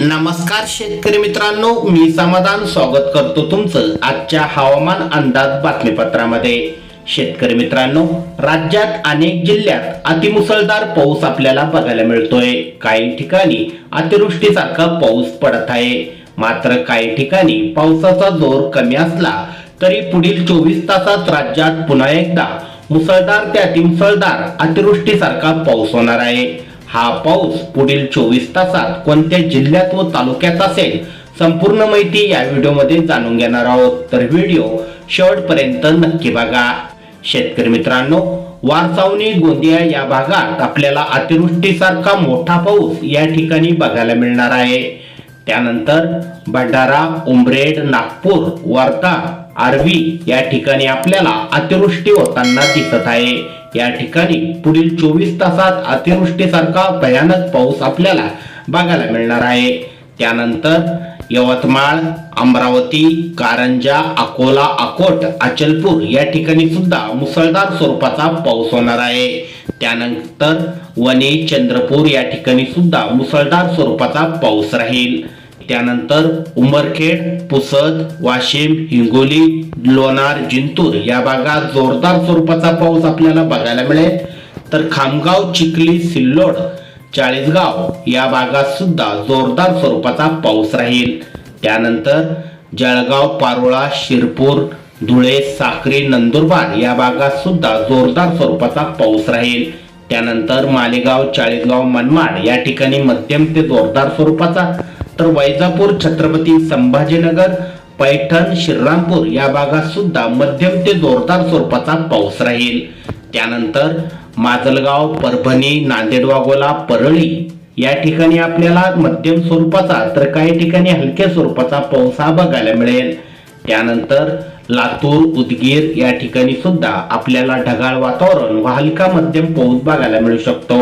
नमस्कार शेतकरी मित्रांनो मी समाधान स्वागत करतो तुमचं आजच्या हवामान अंदाज बातमीपत्रामध्ये. शेतकरी मित्रांनो राज्यात अनेक जिल्ह्यात अतिमुसळधार पाऊस आपल्याला बघायला मिळतोय. काही ठिकाणी अतिवृष्टीसारखा पाऊस पडत आहे. मात्र काही ठिकाणी पावसाचा जोर कमी असला तरी पुढील चोवीस तासात राज्यात पुन्हा एकदा मुसळधार ते अतिमुसळधार अतिवृष्टीसारखा पाऊस होणार आहे. हा पाऊस पुढील चोवीस तासात कोणत्या जिल्ह्यात व तालुक्यात असेल संपूर्ण माहिती या व्हिडिओमध्ये जाणून घेणार आहोत. तर व्हिडिओ शेवटपर्यंत नक्की बघा. शेतकरी मित्रांनो वारसावणी गोंदिया या भागात आपल्याला अतिवृष्टीसारखा मोठा पाऊस या ठिकाणी बघायला मिळणार आहे. त्यानंतर भंडारा उमरेड नागपूर वर्धा आर्वी या ठिकाणी आपल्याला अतिवृष्टी होताना दिसत आहे. या ठिकाणी पुढील चोवीस तासात अतिवृष्टीसारखा भयानक पाऊस आपल्याला बघायला मिळणार आहे. त्यानंतर यवतमाळ अमरावती कारंजा अकोला अकोट अचलपूर या ठिकाणी सुद्धा मुसळधार स्वरूपाचा पाऊस होणार आहे. त्यानंतर वने चंद्रपूर या ठिकाणी सुद्धा मुसळधार स्वरूपाचा पाऊस राहील. त्यानंतर उमरखेड पुसद वाशिम हिंगोली लोणार जिंतूर या भागात जोरदार स्वरूपाचा पाऊस आपल्याला बघायला मिळेल. तर खामगाव चिखली सिल्लोड चाळीसगाव या भागात सुद्धा जोरदार स्वरूपाचा पाऊस राहील. त्यानंतर जळगाव पारोळा शिरपूर धुळे साक्री नंदुरबार या भागात सुद्धा जोरदार स्वरूपाचा पाऊस राहील. त्यानंतर मालेगाव चाळीसगाव मनमाड या ठिकाणी मध्यम ते जोरदार स्वरूपाचा तर वैजापूर छत्रपती संभाजीनगर पैठण श्रीरामपूर या भागात सुद्धा मध्यम ते जोरदार स्वरूपाचा पाऊस राहील. त्यानंतर माजलगाव परभणी नांदेड वाघोला परळी या ठिकाणी आपल्याला मध्यम स्वरूपाचा तर काही ठिकाणी हलक्या स्वरूपाचा पाऊस हा बघायला मिळेल. त्यानंतर लातूर उदगीर या ठिकाणी सुद्धा आपल्याला ढगाळ वातावरण व हलका मध्यम पाऊस बघायला मिळू शकतो.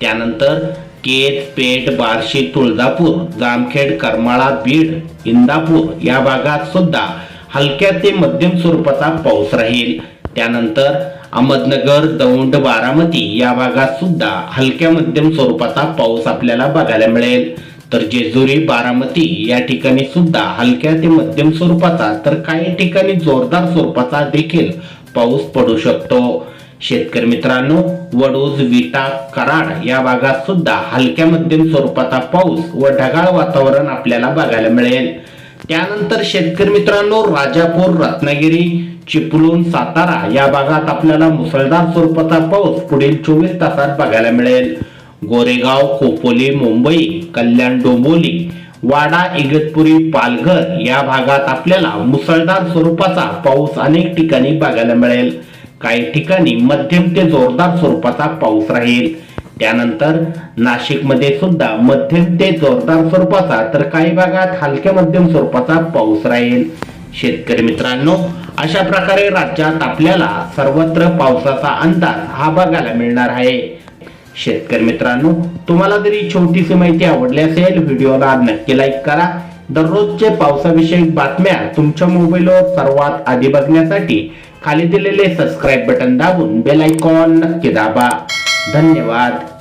त्यानंतर केत पेठ बार्शी तुळजापूर जामखेड करमाळा बीड इंदापूर या भागात सुद्धा हलक्या ते मध्यम स्वरूपाचा पाऊस राहील. त्यानंतर अहमदनगर दौंड बारामती या भागात सुद्धा हलक्या मध्यम स्वरूपाचा पाऊस आपल्याला बघायला मिळेल. तर जेजुरी बारामती या ठिकाणी सुद्धा हलक्या ते मध्यम स्वरूपाचा तर काही ठिकाणी जोरदार स्वरूपाचा देखील पाऊस पडू शकतो. शेतकरी मित्रांनो वडूज विटा कराड या भागात सुद्धा हलक्या मध्यम स्वरूपाचा पाऊस व ढगाळ वातावरण आपल्याला बघायला मिळेल. त्यानंतर शेतकरी मित्रांनो राजापूर रत्नागिरी चिपळूण सातारा या भागात आपल्याला मुसळधार स्वरूपाचा पाऊस पुढील चोवीस तासात बघायला मिळेल. गोरेगाव खोपोली मुंबई कल्याण डोंबोली वाडा इगतपुरी पालघर या भागात आपल्याला मुसळधार स्वरूपाचा पाऊस अनेक ठिकाणी बघायला मिळेल. काही ठिकाणी मध्यम ते जोरदार स्वरूपाचा पाऊस राहील. त्यानंतर नाशिकमध्ये सुद्धा मध्यम ते जोरदार स्वरूपाचा तर काही भागात हलक्या मध्यम स्वरूपाचा पाऊस राहील. शेतकरी मित्रांनो अशा प्रकारे राज्यात आपल्याला सर्वत्र पावसाचा अंदाज हा बघायला मिळणार आहे. शेतकरी मित्रांनो तुम्हाला जरी छोटीशी माहिती आवडली असेल व्हिडिओला नक्की लाईक करा. दररोजचे पावसाविषयक बातम्या तुमच्या मोबाईलवर सर्वात आधी बघण्यासाठी खाली दिलेले सबस्क्राईब बटन दाबून बेल आयकॉन नक्की दाबा. धन्यवाद.